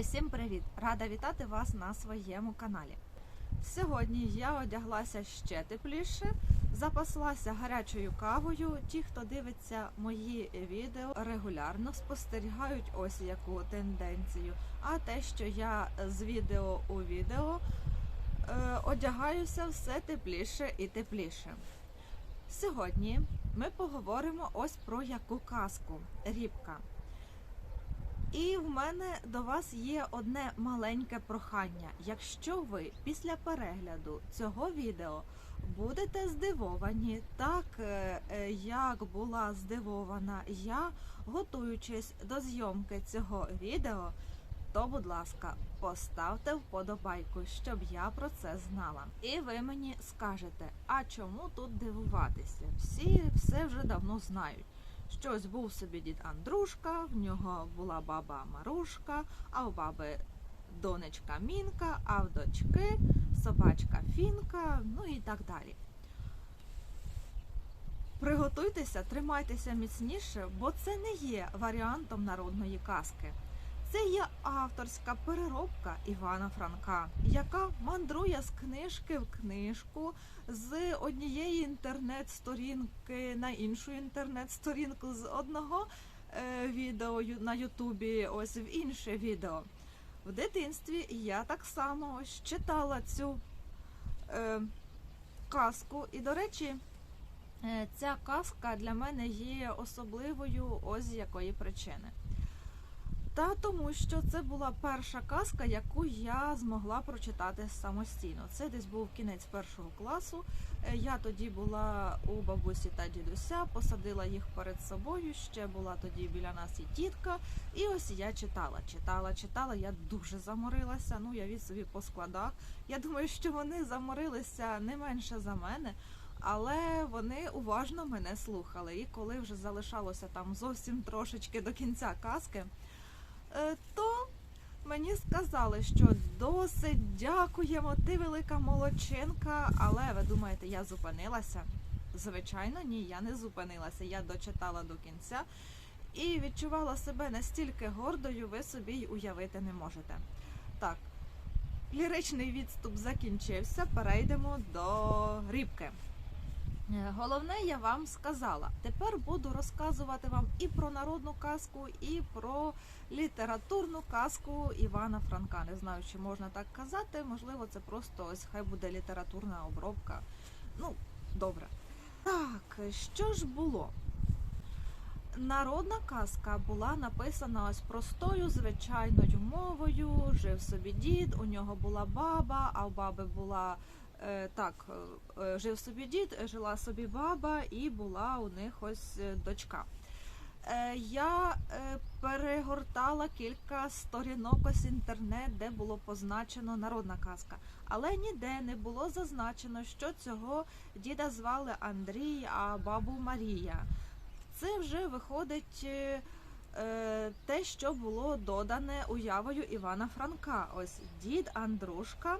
Усім привіт! Рада вітати вас на своєму каналі. Сьогодні я одяглася ще тепліше, запаслася гарячою кавою. Ті, хто дивиться мої відео, регулярно спостерігають ось яку тенденцію. А те, що я з відео у відео е, одягаюся все тепліше і тепліше. Сьогодні ми поговоримо ось про яку казку рібка. І в мене до вас є одне маленьке прохання. Якщо ви після перегляду цього відео будете здивовані, так е, е, як була здивована я, готуючись до зйомки цього відео, то, будь ласка, поставте вподобайку, щоб я про це знала. І ви мені скажете, а чому тут дивуватися? Всі все вже давно знають. Щось був собі дід Андрушка, в нього була баба Марушка, а у баби донечка Мінка, а в дочки собачка Фінка, ну і так далі. Приготуйтеся, тримайтеся міцніше, бо це не є варіантом народної казки. Це є авторська переробка Івана Франка, яка мандрує з книжки в книжку, з однієї інтернет-сторінки на іншу інтернет-сторінку, з одного е, відео на Ютубі, ось в інше відео. В дитинстві я так само читала цю е, казку, і, до речі, е, ця казка для мене є особливою ось з якої причини. Та тому, що це була перша казка, яку я змогла прочитати самостійно. Це десь був кінець першого класу. Е, Я тоді була у бабусі та дідуся, посадила їх перед собою. Ще була тоді біля нас і тітка. І ось я читала, читала, читала. Я дуже заморилася. Ну я від собі по складах. Я думаю, що вони заморилися не менше за мене. Але вони уважно мене слухали. І коли вже залишалося там зовсім трошечки до кінця казки, то мені сказали, що досить дякуємо, ти велика молодчинка. Але ви думаєте, я зупинилася? Звичайно, ні, я не зупинилася. Я дочитала до кінця і відчувала себе настільки гордою, ви собі й уявити не можете. Так, ліричний відступ закінчився. Перейдемо до рібки. Е, Головне, я вам сказала. Тепер буду розказувати вам і про народну казку, і про літературну казку Івана Франка. Не знаю, чи можна так казати. Можливо, це просто ось хай буде літературна обробка. Ну, добре. Так, що ж було? Народна казка була написана ось простою звичайною мовою. Жив собі дід, у нього була баба, а у баби була так, е, е, жив собі дід, е, жила собі баба, і була у них ось е, дочка. Е, Я е, перегортала кілька сторінок ось інтернет, де було позначено народна казка, але ніде не було зазначено, що цього діда звали Андрій, а бабу Марія. Це вже виходить е, е, те, що було додане уявою Івана Франка. Ось дід Андрушка,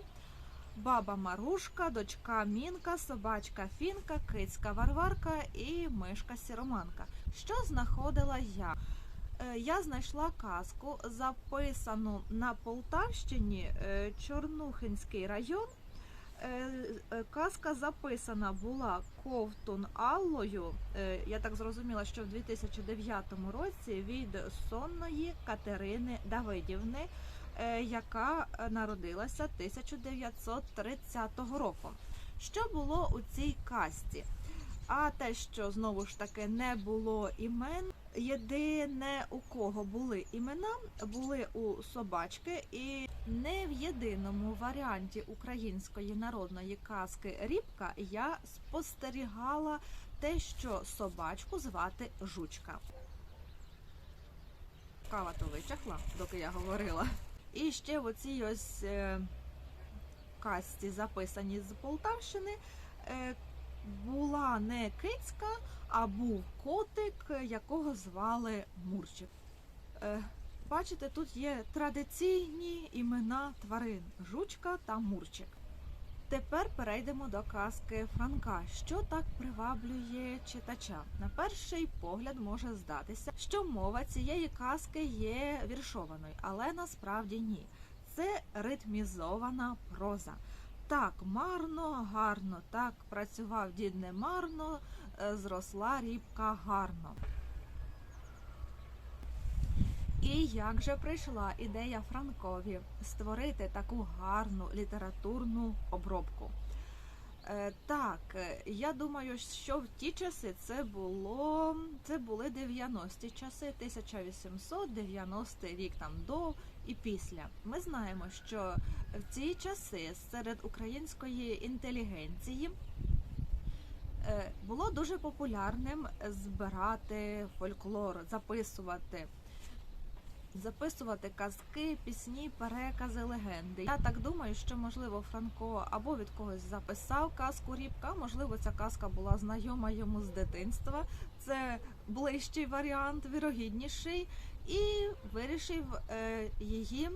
баба Марушка, дочка Мінка, собачка Фінка, кицька Варварка і мишка Сіроманка. Що знаходила я? Е, Я знайшла казку, записану на Полтавщині, е, Чорнухинський район. Е, Казка записана була Ковтун Аллою. Я так зрозуміла, що в 2009 році від сонної Катерини Давидівни, яка е, народилася 1930 року. Що було у цій казці? А те, що знову ж таки не було імен. Єдине у кого були імена, були у собачки, і не в єдиному варіанті української народної казки Рібка я спостерігала те, що собачку звати Жучка. Кава то вичахла, доки я говорила. І ще в оцій ось е, записані записаній з Полтавщини, е, була не кицька, а був котик, якого звали Мурчик. Е, бачите, тут є традиційні імена тварин Жучка та Мурчик. Тепер перейдемо до казки Франка. Що так приваблює читача? На перший погляд може здатися, що мова цієї казки є віршованою, але насправді ні. Це ритмізована проза. Так, марно, гарно, так працював дід немарно, е, зросла рібка гарно. І як же прийшла ідея Франкові створити таку гарну літературну обробку? Е, так, е, я думаю, що в ті часи це було це були 90-ті часи, 1890 рік там до і після. Ми знаємо, що в ці часи серед української інтелігенції е, було дуже популярним збирати фольклор, записувати. Записувати казки, пісні, перекази, легенди. Я так думаю, що можливо Франко або від когось записав казку Рібка, можливо, ця казка була знайома йому з дитинства. Це ближчий варіант, вірогідніший, і вирішив е, її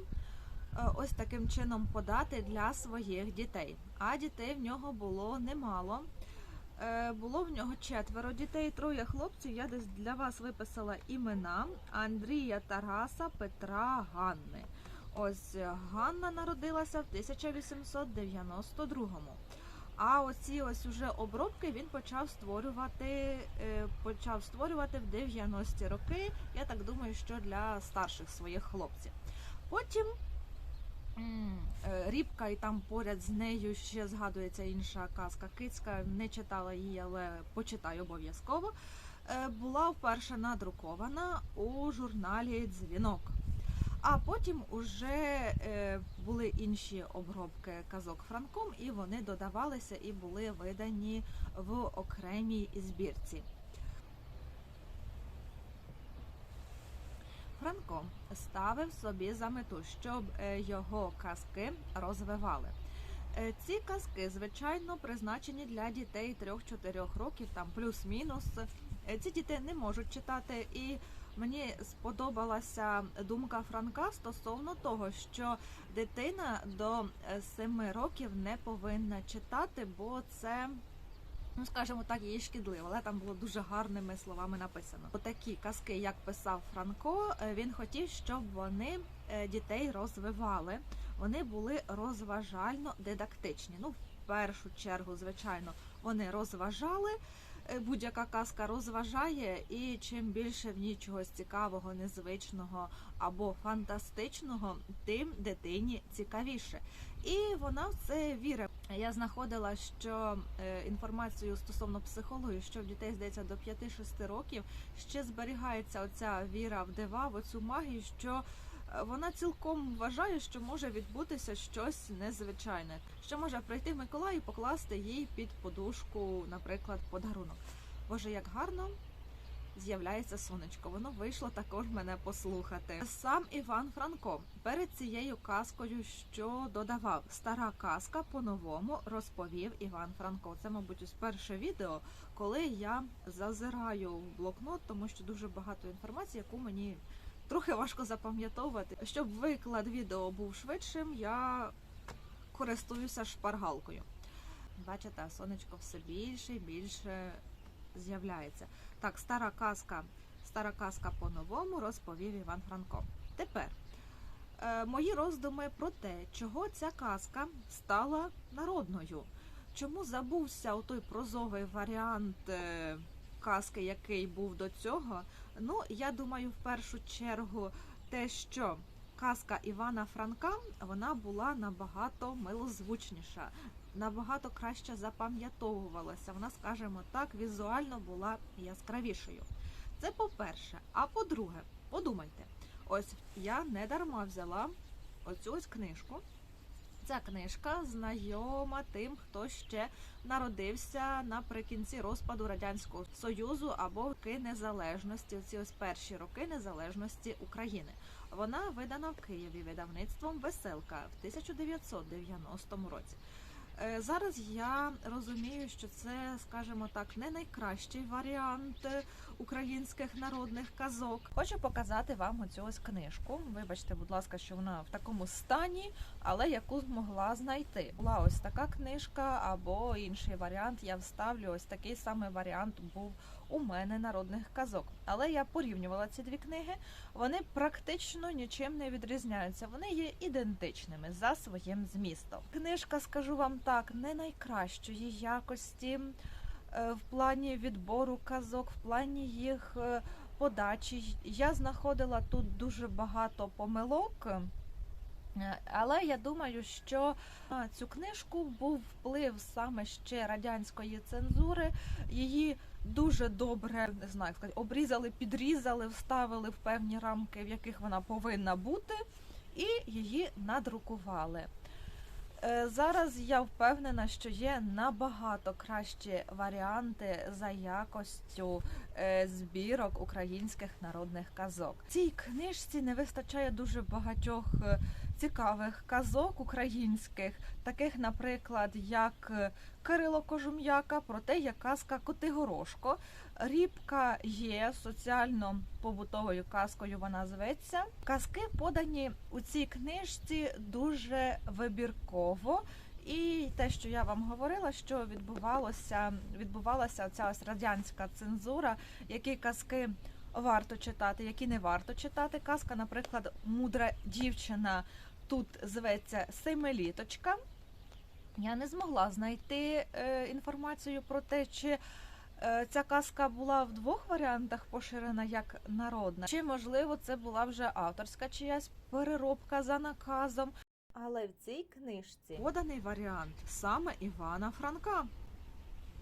е, ось таким чином подати для своїх дітей. А дітей в нього було немало. Е, Було в нього четверо дітей, троє хлопців. Я десь для вас виписала імена Андрія, Тараса, Петра, Ганни. Ось Ганна народилася в 1892-му. А оці ось уже обробки він почав створювати, е, почав створювати в 90-ті роки. Я так думаю, що для старших своїх хлопців. Потім Рібка, і там поряд з нею ще згадується інша казка Кицька. Не читала її, але почитаю обов'язково. Е, Була вперше надрукована у журналі Дзвінок. А потім уже е, були інші обробки казок Франком, і вони додавалися і були видані в окремій збірці. Франко ставив собі за мету, щоб е, його казки розвивали. Е, Ці казки, звичайно, призначені для дітей 3-4 років, там плюс-мінус. Е, Ці діти не можуть читати, і мені сподобалася думка Франка стосовно того, що дитина до 7 років не повинна читати, бо це. Ну, скажімо так, її шкідливо, але там було дуже гарними словами написано. Отакі казки, як писав Франко, е, він хотів, щоб вони е, дітей розвивали. Вони були розважально дидактичні. Ну, в першу чергу, звичайно, вони розважали. Е, Будь-яка казка розважає, і чим більше в ній чогось цікавого, незвичного або фантастичного, тим дитині цікавіше. І вона в це вірить. Я знаходила, що е, інформацію стосовно психології, що в дітей здається до 5-6 років ще зберігається оця віра в дива, в оцю магію, що е, вона цілком вважає, що може відбутися щось незвичайне, що може прийти Миколай і покласти їй під подушку, наприклад, подарунок. Боже, як гарно з'являється сонечко. Воно вийшло також мене послухати. Сам Іван Франко перед цією казкою, що додавав стара казка по-новому, розповів Іван Франко. Це, мабуть, ось перше відео, коли я зазираю в блокнот, тому що дуже багато інформації, яку мені трохи важко запам'ятовувати. Щоб виклад відео був швидшим, я користуюся шпаргалкою. Бачите, сонечко все більше і більше з'являється. Так, стара казка, стара казка по-новому розповів Іван Франко. Тепер е, мої роздуми про те, чого ця казка стала народною. Чому забувся той прозовий варіант е, казки, який був до цього? Ну, я думаю, в першу чергу, те, що казка Івана Франка вона була набагато милозвучніша, набагато краще запам'ятовувалася. Вона, скажімо так, візуально була яскравішою. Це по-перше. А по-друге, подумайте, ось я не дарма взяла оцю ось книжку. Ця книжка знайома тим, хто ще народився наприкінці розпаду радянського союзу або роки незалежності. Ці ось перші роки незалежності України. Вона видана в Києві видавництвом Веселка в 1990 році. Е, Зараз я розумію, що це, скажімо так, не найкращий варіант е, українських народних казок. Хочу показати вам оцю ось книжку. Вибачте, будь ласка, що вона в такому стані, але яку змогла знайти. Була ось така книжка, або інший варіант. Я вставлю ось такий самий варіант був у мене народних казок. Але я порівнювала ці дві книги. Вони практично нічим не відрізняються. Вони є ідентичними за своїм змістом. Книжка, скажу вам так, не найкращої якості е, в плані відбору казок, в плані їх е, подачі. Я знаходила тут дуже багато помилок. Е, Але я думаю, що на цю книжку був вплив саме ще радянської цензури. Її дуже добре не знаю, як сказати, обрізали, підрізали, вставили в певні рамки, в яких вона повинна бути, і її надрукували. Е, Зараз я впевнена, що є набагато кращі варіанти за якостю е, збірок українських народних казок. Цій книжці не вистачає дуже багатьох е, цікавих казок українських, таких, наприклад, як е, Кирило Кожум'яка, про те, як казка Котигорошко. Рібка є соціально-побутовою казкою, вона зветься. Казки подані у цій книжці дуже вибірково. І те, що я вам говорила, що відбувалося, відбувалася ця ось радянська цензура, які казки варто читати, які не варто читати. Казка, наприклад, мудра дівчина тут зветься Семиліточка. Я не змогла знайти е, інформацію про те, чи е, ця казка була в двох варіантах поширена як народна, чи можливо це була вже авторська чиясь переробка за наказом. Але в цій книжці поданий варіант саме Івана Франка.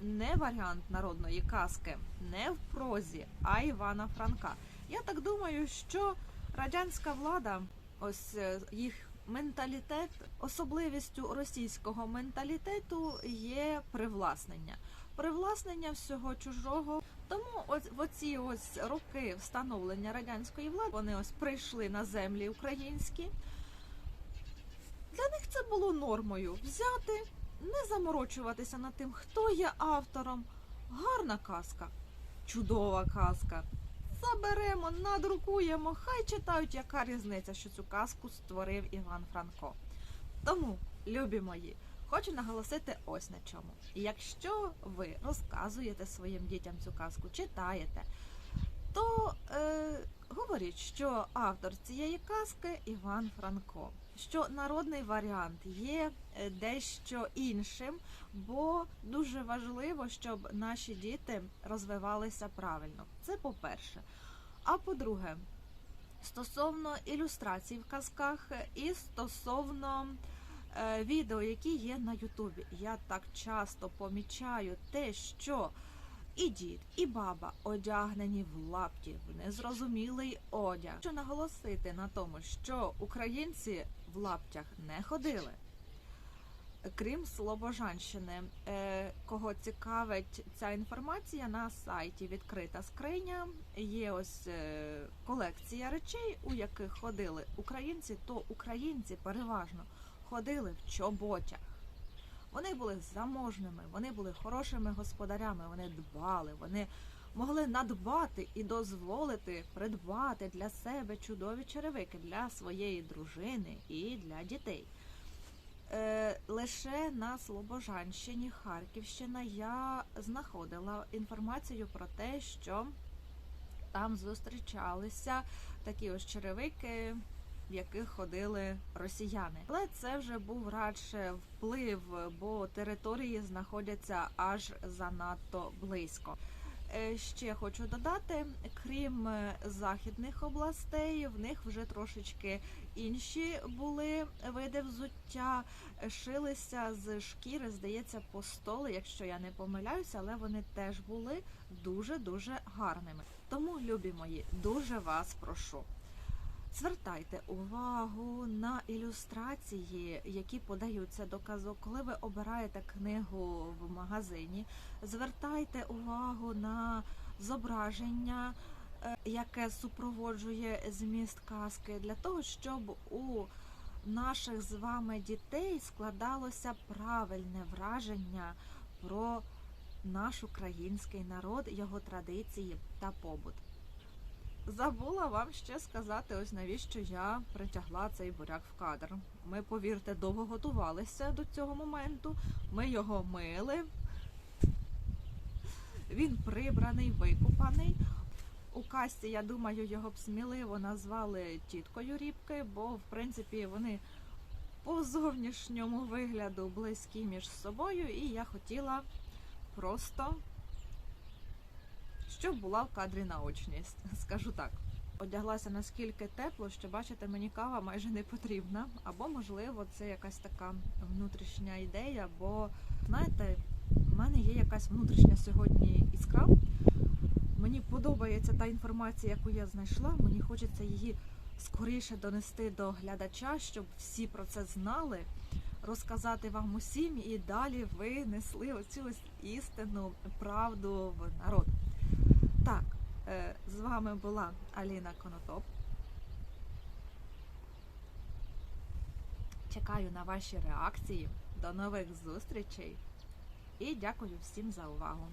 Не варіант народної казки, не в прозі, а Івана Франка. Я так думаю, що радянська влада, ось е, їх менталітет, особливістю російського менталітету є привласнення. Привласнення всього чужого. Тому ось в оці ось роки встановлення радянської влади вони ось прийшли на землі українські. Для них це було нормою взяти, не заморочуватися над тим, хто є автором. Гарна казка, чудова казка. Заберемо, надрукуємо, хай читають, яка різниця, що цю казку створив Іван Франко. Тому, любі мої, хочу наголосити ось на чому. Якщо ви розказуєте своїм дітям цю казку, читаєте, то е, говоріть, що автор цієї казки Іван Франко, що народний варіант є е, дещо іншим, бо дуже важливо, щоб наші діти розвивалися правильно. Це по-перше. А по-друге, стосовно ілюстрацій в казках і стосовно е, відео, які є на Ютубі, я так часто помічаю те, що і дід, і баба одягнені в лапті, в незрозумілий одяг. Хочу наголосити на тому, що українці в лаптях не ходили. Крім Слобожанщини, Е, кого цікавить ця інформація на сайті відкрита скриня. Є ось е, колекція речей, у яких ходили українці, то українці переважно ходили в чоботях. Вони були заможними, вони були хорошими господарями, вони дбали, вони могли надбати і дозволити придбати для себе чудові черевики для своєї дружини і для дітей. Е, лише на Слобожанщині, Харківщина я знаходила інформацію про те, що там зустрічалися такі ось черевики, в яких ходили росіяни. Але це вже був радше вплив, бо території знаходяться аж занадто близько. Е, Ще хочу додати, крім е, західних областей, в них вже трошечки інші були види взуття, шилися з шкіри, здається, постоли, якщо я не помиляюся, але вони теж були дуже дуже гарними. Тому, любі мої, дуже вас прошу. Звертайте увагу на ілюстрації, які подаються до казок, коли ви обираєте книгу в магазині. Звертайте увагу на зображення, е, яке супроводжує зміст казки, для того, щоб у наших з вами дітей складалося правильне враження про наш український народ, його традиції та побут. Забула вам ще сказати, ось навіщо я притягла цей буряк в кадр. Ми, повірте, довго готувалися до цього моменту. Ми його мили. Він прибраний, викупаний. У касті, я думаю, його б сміливо назвали тіткою рібки, бо в принципі вони по зовнішньому вигляду близькі між собою, і я хотіла просто, щоб була в кадрі наочність, скажу так. Одяглася наскільки тепло, що бачите, мені кава майже не потрібна. Або, можливо, це якась така внутрішня ідея, бо знаєте, в мене є якась внутрішня сьогодні іскра. Мені подобається та інформація, яку я знайшла. Мені хочеться її скоріше донести до глядача, щоб всі про це знали, розказати вам усім і далі ви несли оцю істину, правду в народ. Так, е, з вами була Аліна Конотоп. Чекаю на ваші реакції. До нових зустрічей і дякую всім за увагу.